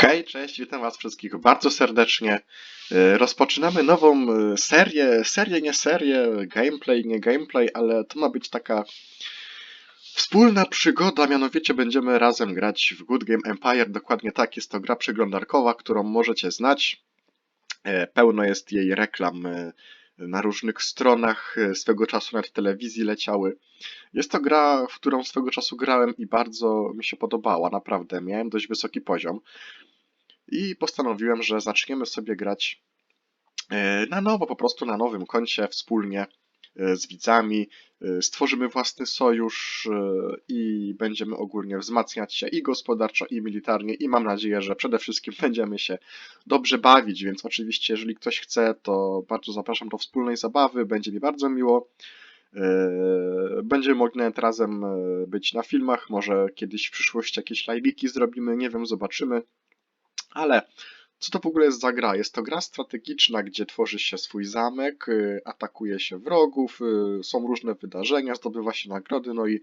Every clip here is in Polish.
Hej, cześć, witam was wszystkich bardzo serdecznie. E, Rozpoczynamy nową e, serię, serię nie serię, gameplay nie gameplay, ale to ma być taka wspólna przygoda, mianowicie będziemy razem grać w Good Game Empire, dokładnie tak, jest to gra przeglądarkowa, którą możecie znać. E, Pełno jest jej reklam na różnych stronach, swego czasu w telewizji leciały. Jest to gra, w którą swego czasu grałem i bardzo mi się podobała, naprawdę, miałem dość wysoki poziom. I postanowiłem, że zaczniemy sobie grać e, na nowo, po prostu na nowym koncie, wspólnie e, z widzami. E, Stworzymy własny sojusz i będziemy ogólnie wzmacniać się i gospodarczo, i militarnie. I mam nadzieję, że przede wszystkim będziemy się dobrze bawić. Więc oczywiście, jeżeli ktoś chce, to bardzo zapraszam do wspólnej zabawy. Będzie mi bardzo miło. Będziemy mogli nawet razem być na filmach. Może kiedyś w przyszłości jakieś live'iki zrobimy. Nie wiem, zobaczymy. Ale co to w ogóle jest za gra? Jest to gra strategiczna, gdzie tworzy się swój zamek, y, atakuje się wrogów, y, są różne wydarzenia, zdobywa się nagrody, no i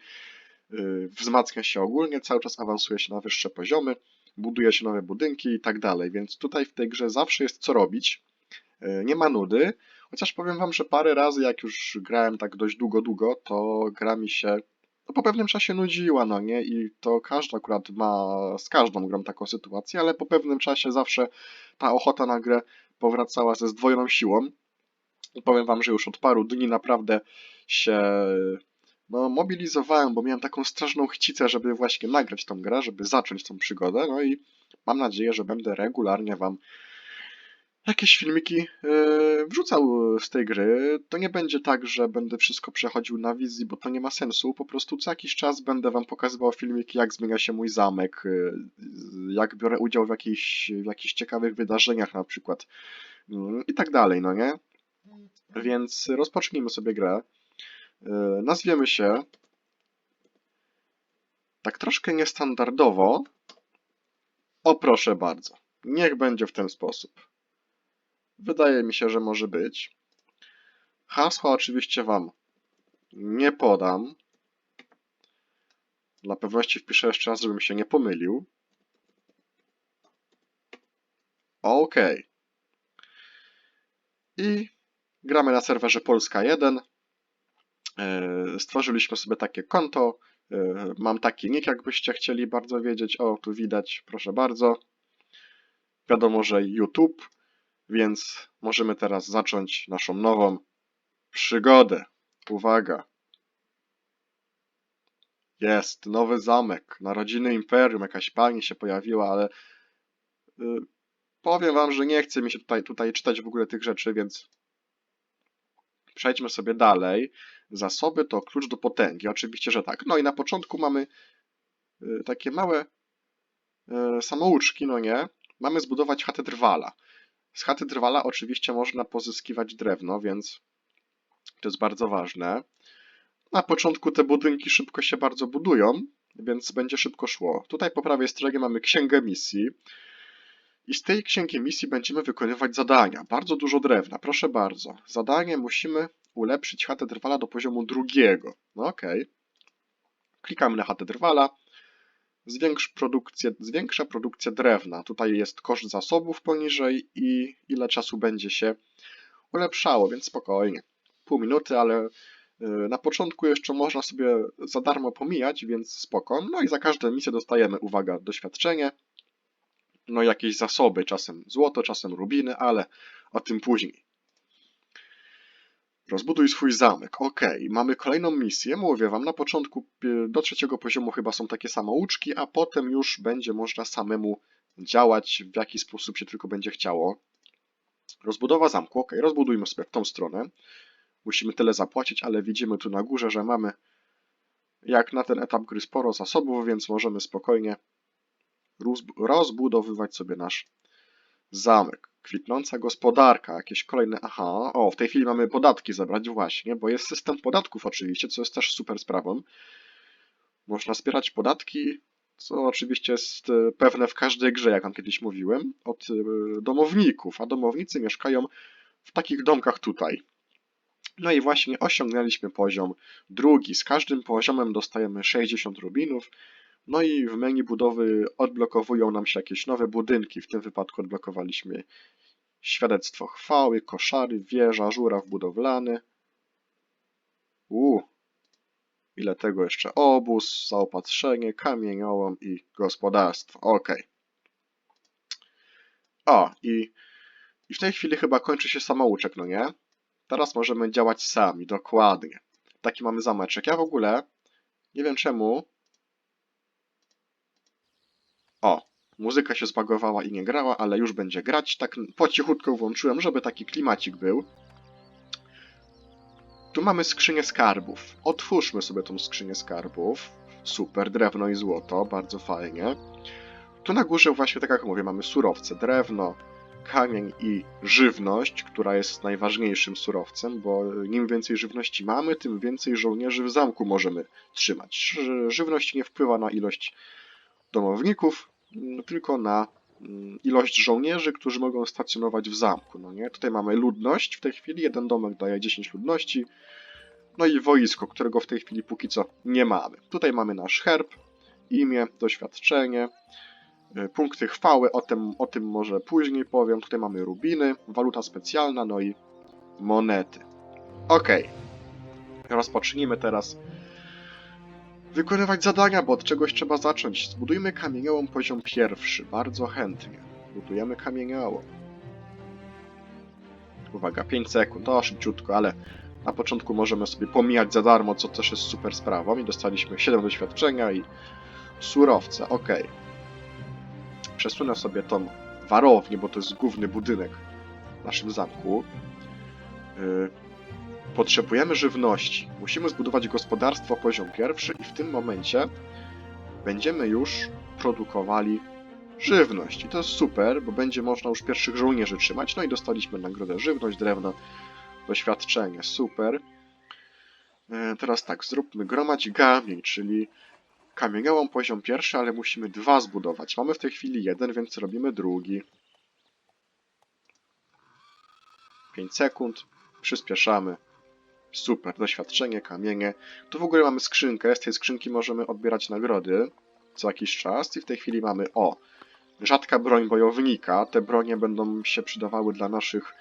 y, wzmacnia się ogólnie, cały czas awansuje się na wyższe poziomy, buduje się nowe budynki i tak dalej. Więc tutaj w tej grze zawsze jest co robić. Nie ma nudy, chociaż powiem wam, że parę razy, jak już grałem tak dość długo, długo, to gra mi się no po pewnym czasie nudziła, no nie? I to każdy akurat ma z każdą grą taką sytuację, ale po pewnym czasie zawsze ta ochota na grę powracała ze zdwojoną siłą. I powiem wam, że już od paru dni naprawdę się no, mobilizowałem, bo miałem taką straszną chcicę, żeby właśnie nagrać tą grę, żeby zacząć tą przygodę, no i mam nadzieję, że będę regularnie wam jakieś filmiki yy, wrzucał z tej gry. To nie będzie tak, że będę wszystko przechodził na wizji, bo to nie ma sensu. Po prostu co jakiś czas będę wam pokazywał filmiki, jak zmienia się mój zamek, yy, jak biorę udział w jakichś, w jakichś ciekawych wydarzeniach na przykład yy, i tak dalej, no nie? Więc rozpocznijmy sobie grę. Yy, nazwiemy się tak troszkę niestandardowo. O proszę bardzo. Niech będzie w ten sposób. Wydaje mi się, że może być. Hasła oczywiście Wam nie podam. Dla pewności wpiszę jeszcze raz, żebym się nie pomylił. OK. I gramy na serwerze Polska 1. E, Stworzyliśmy sobie takie konto. E, Mam taki nick, jakbyście chcieli bardzo wiedzieć. O, tu widać, proszę bardzo. Wiadomo, że YouTube więc możemy teraz zacząć naszą nową przygodę. Uwaga! Jest nowy zamek, narodziny imperium, jakaś pani się pojawiła, ale y, powiem wam, że nie chce mi się tutaj, tutaj czytać w ogóle tych rzeczy, więc przejdźmy sobie dalej. Zasoby to klucz do potęgi, oczywiście, że tak. No i na początku mamy y, takie małe y, samouczki, no nie? Mamy zbudować chatę drwala. Z chaty drwala oczywiście można pozyskiwać drewno, więc to jest bardzo ważne. Na początku te budynki szybko się bardzo budują, więc będzie szybko szło. Tutaj po prawej stronie mamy księgę misji. I z tej księgi misji będziemy wykonywać zadania. Bardzo dużo drewna, proszę bardzo. Zadanie musimy ulepszyć chatę drwala do poziomu drugiego. No okej. Okay. Klikamy na chatę drwala. Zwiększ produkcję, zwiększa produkcję drewna. Tutaj jest koszt zasobów poniżej i ile czasu będzie się ulepszało, więc spokojnie. Pół minuty, ale y, na początku jeszcze można sobie za darmo pomijać, więc spoko. No i za każdą misję dostajemy, uwaga, doświadczenie. No jakieś zasoby, czasem złoto, czasem rubiny, ale o tym później. Rozbuduj swój zamek. Ok, mamy kolejną misję. Mówię wam, na początku y, do trzeciego poziomu chyba są takie samouczki, a potem już będzie można samemu działać w jaki sposób się tylko będzie chciało. Rozbudowa zamku. Ok, rozbudujmy sobie w tą stronę. Musimy tyle zapłacić, ale widzimy tu na górze, że mamy jak na ten etap gry sporo zasobów, więc możemy spokojnie rozbudowywać sobie nasz zamek. Kwitnąca gospodarka, jakieś kolejne. Aha, o, w tej chwili mamy podatki zebrać, właśnie, bo jest system podatków, oczywiście, co jest też super sprawą. Można zbierać podatki, co oczywiście jest e, pewne w każdej grze, jak wam kiedyś mówiłem, od e, domowników, a domownicy mieszkają w takich domkach tutaj. No i właśnie osiągnęliśmy poziom drugi. Z każdym poziomem dostajemy 60 rubinów. No i w menu budowy odblokowują nam się jakieś nowe budynki. W tym wypadku odblokowaliśmy świadectwo chwały, koszary, wieża, żuraw budowlany. Uuu, ile tego jeszcze? Obóz, zaopatrzenie, kamieniołom i gospodarstwo. Okej. O, i, i w tej chwili chyba kończy się samouczek, no nie? Teraz możemy działać sami, dokładnie. Taki mamy zameczek. Ja w ogóle nie wiem czemu. O, muzyka się zbagowała i nie grała, ale już będzie grać. Tak po cichutku włączyłem, żeby taki klimacik był. Tu mamy skrzynię skarbów. Otwórzmy sobie tą skrzynię skarbów. Super, drewno i złoto, bardzo fajnie. Tu na górze właśnie, tak jak mówię, mamy surowce, drewno, kamień i żywność, która jest najważniejszym surowcem, bo im więcej żywności mamy, tym więcej żołnierzy w zamku możemy trzymać. Żywność nie wpływa na ilość domowników, tylko na mm, ilość żołnierzy, którzy mogą stacjonować w zamku. No nie? Tutaj mamy ludność w tej chwili, jeden domek daje 10 ludności, no i wojsko, którego w tej chwili póki co nie mamy. Tutaj mamy nasz herb, imię, doświadczenie, y, punkty chwały, o tym, o tym może później powiem. Tutaj mamy rubiny, waluta specjalna, no i monety. Ok. Rozpocznijmy teraz wykonywać zadania, bo od czegoś trzeba zacząć. Zbudujmy kamieniołom poziom pierwszy, bardzo chętnie. Budujemy kamieniołom. Uwaga, 5 sekund, to szybciutko, ale na początku możemy sobie pomijać za darmo, co też jest super sprawą. I dostaliśmy 7 doświadczenia i surowce, ok. Przesunę sobie tą warownię, bo to jest główny budynek w naszym zamku. Yy, Potrzebujemy żywności. Musimy zbudować gospodarstwo poziom pierwszy i w tym momencie będziemy już produkowali żywność. I to jest super, bo będzie można już pierwszych żołnierzy trzymać. No i dostaliśmy nagrodę żywność, drewno, doświadczenie. Super. E, Teraz tak, zróbmy gromadź kamień, czyli kamieniołom poziom pierwszy, ale musimy dwa zbudować. Mamy w tej chwili jeden, więc robimy drugi. 5 sekund, przyspieszamy. Super, doświadczenie, kamienie. Tu w ogóle mamy skrzynkę, z tej skrzynki możemy odbierać nagrody co jakiś czas i w tej chwili mamy, o, rzadka broń bojownika. Te bronie będą się przydawały dla naszych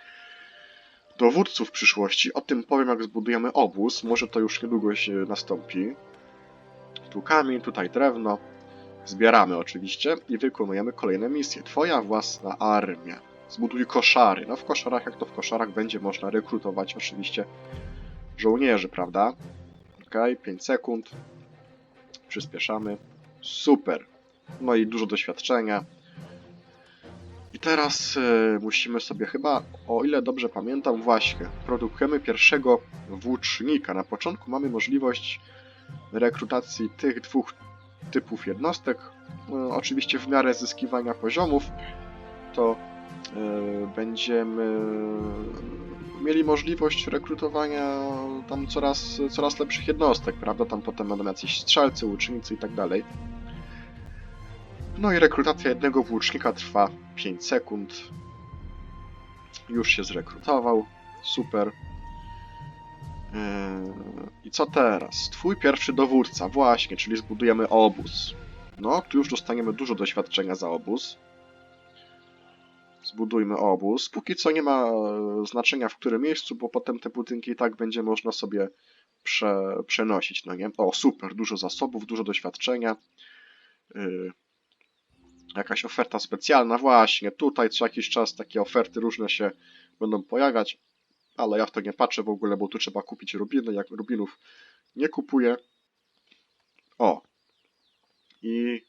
dowódców w przyszłości. O tym powiem, jak zbudujemy obóz. Może to już niedługo się nastąpi. Tu kamień, tutaj drewno. Zbieramy oczywiście i wykonujemy kolejne misje. Twoja własna armia. Zbuduj koszary. No w koszarach, jak to w koszarach, będzie można rekrutować oczywiście żołnierzy, prawda? Ok, 5 sekund. Przyspieszamy. Super. No i dużo doświadczenia. I teraz e, musimy sobie chyba, o ile dobrze pamiętam, właśnie, produkujemy pierwszego włócznika. Na początku mamy możliwość rekrutacji tych dwóch typów jednostek. E, oczywiście w miarę zyskiwania poziomów to e, będziemy mieli możliwość rekrutowania tam coraz, coraz lepszych jednostek, prawda? Tam potem będą jacyś strzelcy, łucznicy i tak dalej. No i rekrutacja jednego włócznika trwa 5 sekund. Już się zrekrutował. Super. Yy, I co teraz? Twój pierwszy dowódca, właśnie, czyli zbudujemy obóz. No, tu już dostaniemy dużo doświadczenia za obóz. Zbudujmy obóz. Póki co nie ma e, znaczenia w którym miejscu, bo potem te budynki i tak będzie można sobie prze, przenosić, no nie? O, super, dużo zasobów, dużo doświadczenia. Yy, jakaś oferta specjalna, właśnie, tutaj co jakiś czas takie oferty różne się będą pojawiać, ale ja w to nie patrzę w ogóle, bo tu trzeba kupić rubiny, jak rubinów nie kupuję. O. I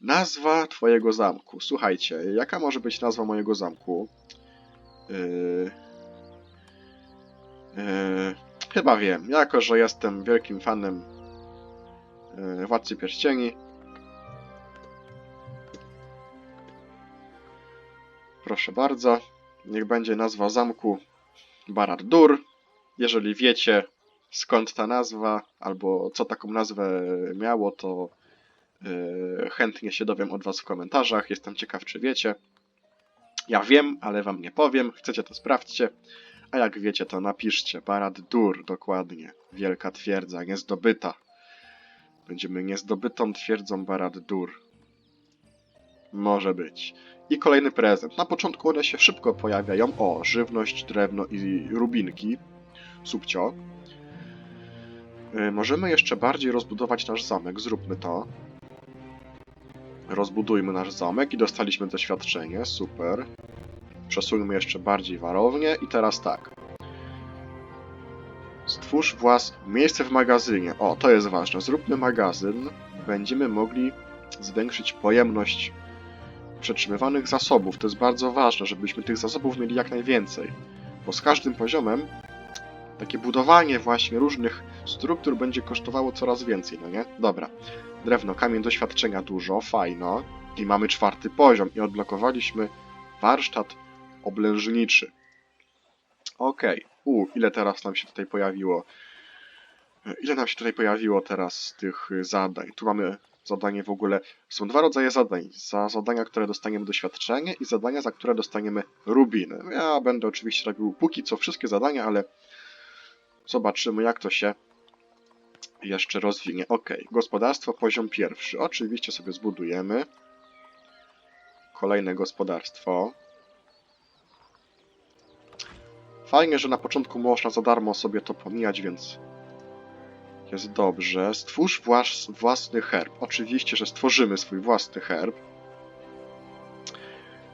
nazwa twojego zamku. Słuchajcie, jaka może być nazwa mojego zamku? Yy... Yy... Chyba wiem. Jako, że jestem wielkim fanem yy, Władcy Pierścieni, Proszę bardzo. Niech będzie nazwa zamku Barad-dur. Jeżeli wiecie skąd ta nazwa, albo co taką nazwę miało, to chętnie się dowiem od Was w komentarzach. Jestem ciekaw, czy wiecie. Ja wiem, ale Wam nie powiem. Chcecie, to sprawdźcie. A jak wiecie, to napiszcie. Barad-dur, dokładnie. Wielka twierdza, niezdobyta. Będziemy niezdobytą twierdzą Barad-dur. Może być. I kolejny prezent. Na początku one się szybko pojawiają. O, żywność, drewno i rubinki. Subcio. Y, Możemy jeszcze bardziej rozbudować nasz zamek. Zróbmy to. Rozbudujmy nasz zamek i dostaliśmy doświadczenie. Super. Przesuńmy jeszcze bardziej warownię i teraz tak. Stwórz włas... miejsce w magazynie. O, to jest ważne. Zróbmy magazyn. Będziemy mogli zwiększyć pojemność przetrzymywanych zasobów. To jest bardzo ważne, żebyśmy tych zasobów mieli jak najwięcej. Bo z każdym poziomem takie budowanie właśnie różnych struktur będzie kosztowało coraz więcej, no nie? Dobra. Drewno, kamień doświadczenia dużo, fajno. I mamy czwarty poziom i odblokowaliśmy warsztat oblężniczy. Okej. U, ile teraz nam się tutaj pojawiło? Ile nam się tutaj pojawiło teraz tych zadań? Tu mamy zadanie w ogóle. Są dwa rodzaje zadań. Za zadania, które dostaniemy doświadczenie i zadania, za które dostaniemy rubiny. Ja będę oczywiście robił póki co wszystkie zadania, ale zobaczymy jak to się jeszcze rozwinie. Ok, gospodarstwo poziom pierwszy. Oczywiście sobie zbudujemy. Kolejne gospodarstwo. Fajnie, że na początku można za darmo sobie to pomijać, więc jest dobrze. Stwórz włas, własny herb. Oczywiście, że stworzymy swój własny herb.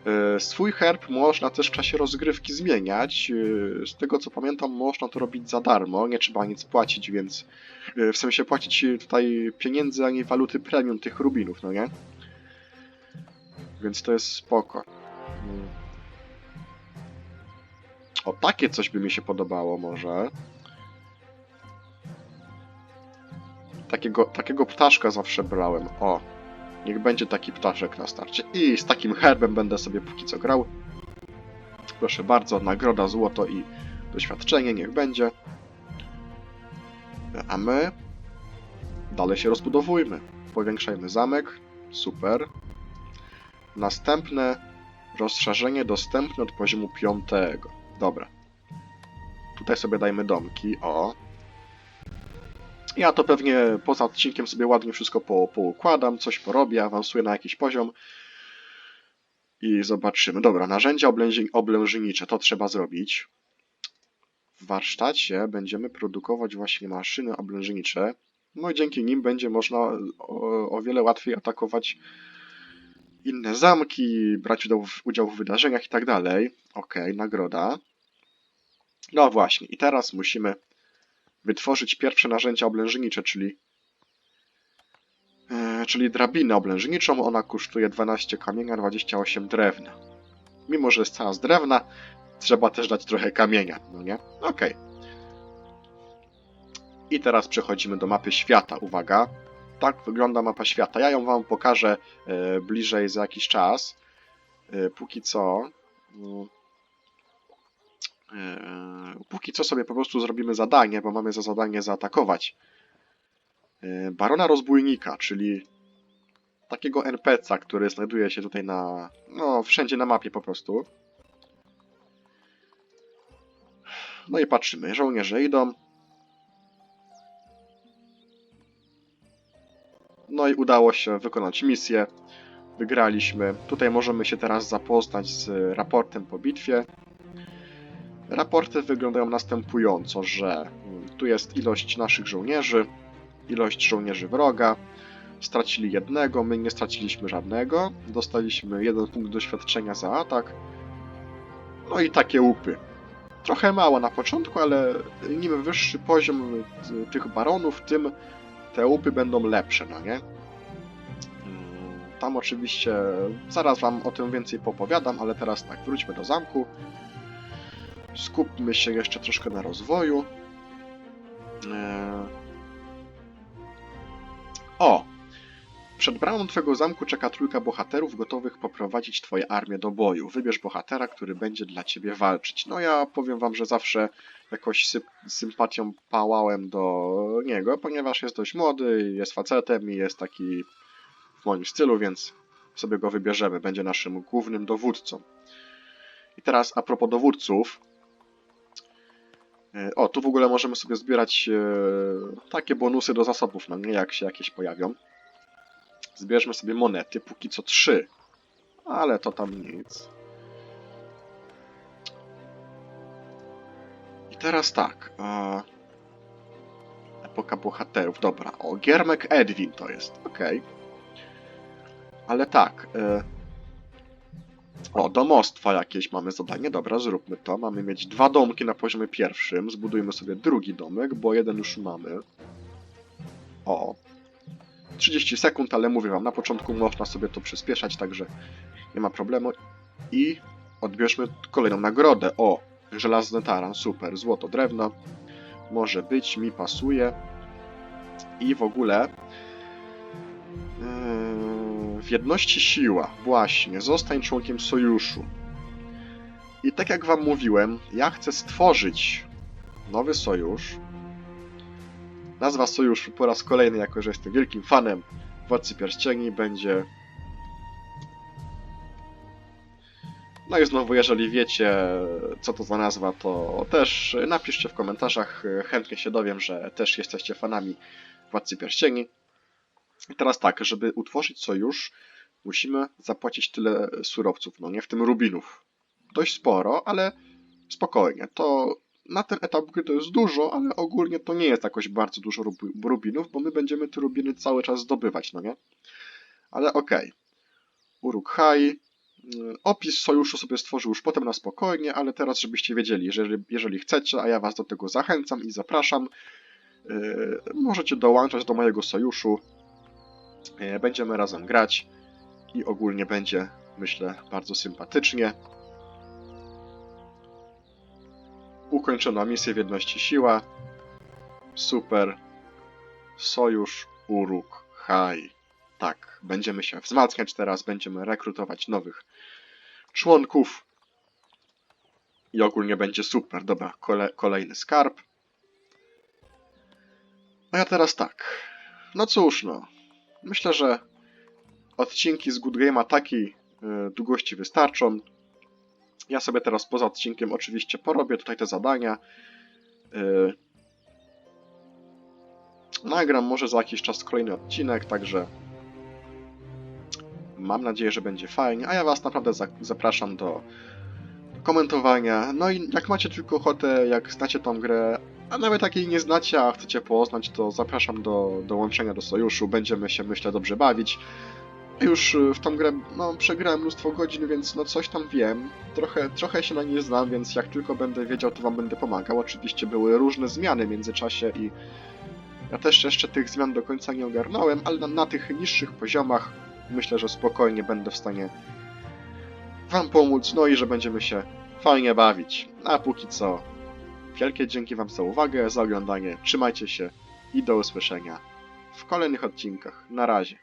E, Swój herb można też w czasie rozgrywki zmieniać. E, Z tego co pamiętam, można to robić za darmo, nie trzeba nic płacić, więc e, w sensie płacić tutaj pieniędzy, a nie waluty premium tych rubinów, no nie? Więc to jest spoko. Mm. O, takie coś by mi się podobało może. Takiego, takiego ptaszka zawsze brałem. O, niech będzie taki ptaszek na starcie. I z takim herbem będę sobie póki co grał. Proszę bardzo, nagroda, złoto i doświadczenie, niech będzie. A my dalej się rozbudowujmy. Powiększajmy zamek. Super. Następne rozszerzenie dostępne od poziomu 5. Dobra. Tutaj sobie dajmy domki. O, ja to pewnie poza odcinkiem sobie ładnie wszystko po, poukładam, coś porobię, awansuję na jakiś poziom i zobaczymy. Dobra, narzędzia oblęży, oblężnicze, to trzeba zrobić. W warsztacie będziemy produkować właśnie maszyny oblężnicze, no i dzięki nim będzie można o, o wiele łatwiej atakować inne zamki, brać udział w, udział w wydarzeniach i tak dalej. Okej, nagroda. No właśnie, i teraz musimy wytworzyć pierwsze narzędzia oblężnicze, czyli e, czyli drabinę oblężniczą. Ona kosztuje 12 kamienia, 28 drewna. Mimo, że jest cała z drewna, trzeba też dać trochę kamienia, no nie? Okej. I teraz przechodzimy do mapy świata. Uwaga. Tak wygląda mapa świata. Ja ją wam pokażę e, bliżej za jakiś czas. E, póki co... mm, Eee, Póki co sobie po prostu zrobimy zadanie, bo mamy za zadanie zaatakować eee, Barona Rozbójnika, czyli takiego NPC-a, który znajduje się tutaj na... no, wszędzie na mapie po prostu. No i patrzymy, żołnierze idą. No i udało się wykonać misję. Wygraliśmy. Tutaj możemy się teraz zapoznać z raportem po bitwie. Raporty wyglądają następująco, że mm, tu jest ilość naszych żołnierzy, ilość żołnierzy wroga, stracili jednego, my nie straciliśmy żadnego, dostaliśmy jeden punkt doświadczenia za atak, no i takie łupy. Trochę mało na początku, ale im wyższy poziom y, tych baronów, tym te łupy będą lepsze, no nie? Mm, Tam oczywiście zaraz wam o tym więcej popowiadam, ale teraz tak, wróćmy do zamku. Skupmy się jeszcze troszkę na rozwoju. Eee... O! Przed bramą twojego zamku czeka trójka bohaterów gotowych poprowadzić twoje armię do boju. Wybierz bohatera, który będzie dla ciebie walczyć. No ja powiem wam, że zawsze jakoś sy sympatią pałałem do niego, ponieważ jest dość młody, jest facetem i jest taki w moim stylu, więc sobie go wybierzemy. Będzie naszym głównym dowódcą. I teraz a propos dowódców, E, O, tu w ogóle możemy sobie zbierać e, takie bonusy do zasobów, no nie, jak się jakieś pojawią. Zbierzmy sobie monety, póki co trzy. Ale to tam nic. I teraz tak. E, epoka bohaterów, dobra. O, Giermek Edwin to jest, okej. Ale tak. O, domostwa jakieś mamy zadanie, dobra, zróbmy to. Mamy mieć dwa domki na poziomie pierwszym. Zbudujmy sobie drugi domek, bo jeden już mamy. O. 30 sekund, ale mówię wam, na początku można sobie to przyspieszać, także nie ma problemu. I odbierzmy kolejną nagrodę. O, żelazny taran, super, złoto, drewno. Może być, mi pasuje. I w ogóle... Yy, w jedności siła, właśnie, zostań członkiem sojuszu. I tak jak wam mówiłem, ja chcę stworzyć nowy sojusz. Nazwa sojuszu po raz kolejny, jako że jestem wielkim fanem Władcy Pierścieni, będzie... No i znowu, jeżeli wiecie, co to za nazwa, to też napiszcie w komentarzach. Chętnie się dowiem, że też jesteście fanami Władcy Pierścieni. I teraz tak, żeby utworzyć sojusz, musimy zapłacić tyle surowców, no nie w tym rubinów. Dość sporo, ale spokojnie. To na ten etap gry to jest dużo, ale ogólnie to nie jest jakoś bardzo dużo rub- rubinów, bo my będziemy te rubiny cały czas zdobywać, no nie? Ale okej. Uruk-hai. Mm, Opis sojuszu sobie stworzył już potem na spokojnie, ale teraz żebyście wiedzieli, jeżeli, jeżeli chcecie, a ja was do tego zachęcam i zapraszam, yy, możecie dołączać do mojego sojuszu. Yy, Będziemy razem grać i ogólnie będzie, myślę, bardzo sympatycznie. Ukończono misję w jedności siła. Super. Sojusz Uruk Hai. Tak, będziemy się wzmacniać teraz, będziemy rekrutować nowych członków. I ogólnie będzie super. Dobra, kole, kolejny skarb. A ja teraz tak. No cóż, no. Myślę, że odcinki z Good Game'a takiej y, długości wystarczą. Ja sobie teraz poza odcinkiem oczywiście porobię tutaj te zadania. Y, nagram może za jakiś czas kolejny odcinek, także mam nadzieję, że będzie fajnie, a ja was naprawdę za zapraszam do komentowania. No i jak macie tylko ochotę, jak znacie tą grę, a nawet jak jej nie znacie, a chcecie poznać, to zapraszam do dołączenia do sojuszu. Będziemy się, myślę, dobrze bawić. Już y, w tą grę no, przegrałem mnóstwo godzin, więc no coś tam wiem. Trochę, trochę się na niej znam, więc jak tylko będę wiedział, to wam będę pomagał. Oczywiście były różne zmiany w międzyczasie i ja też jeszcze tych zmian do końca nie ogarnąłem, ale na, na tych niższych poziomach myślę, że spokojnie będę w stanie wam pomóc, no i że będziemy się fajnie bawić. A póki co, wielkie dzięki wam za uwagę, za oglądanie, trzymajcie się i do usłyszenia w kolejnych odcinkach. Na razie.